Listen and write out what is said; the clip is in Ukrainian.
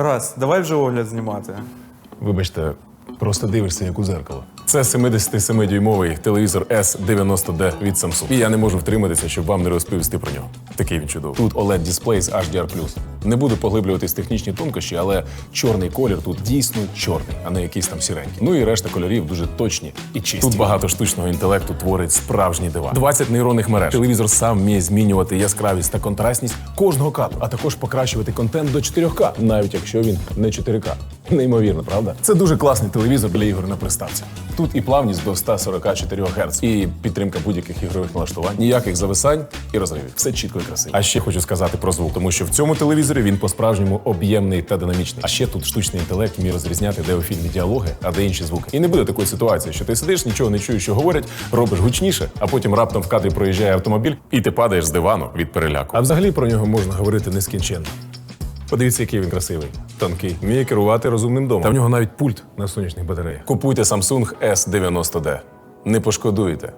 Тарас, давай вже огляд знімати. Вибачте, просто дивишся як у зеркало. Це 77-дюймовий телевізор S90D від Samsung. І я не можу втриматися, щоб вам не розповісти про нього. Такий він чудовий. Тут oled дисплей з HDR+. Не буду поглиблюватись технічні тонкощі, але чорний колір тут дійсно чорний, а не якийсь там сіренький. Ну і решта кольорів дуже точні і чисті. Тут багато штучного інтелекту творить справжні дива. 20 нейронних мереж. Телевізор сам вміє змінювати яскравість та контрастність кожного кадру, а також покращувати контент до 4К, навіть якщо він не 4К. Неймовірно, правда? Це дуже класний телевізор для ігор на приставці. Тут і плавність до 144 Гц, і підтримка будь-яких ігрових налаштувань, ніяких зависань і розривів. Все чітко і красиво. А ще хочу сказати про звук, тому що в цьому телевізорі він по-справжньому об'ємний та динамічний. А ще тут штучний інтелект вміє розрізняти, де у фільмі діалоги, а де інші звуки. І не буде такої ситуації, що ти сидиш, нічого не чуєш, що говорять, робиш гучніше, а потім раптом в кадрі проїжджає автомобіль, і ти падаєш з дивану від переляку. А взагалі про нього можна говорити нескінченно. Подивіться, який він красивий, тонкий, вміє керувати розумним домом. Та в нього навіть пульт на сонячних батареях. Купуйте Samsung S90D. Не пошкодуєте.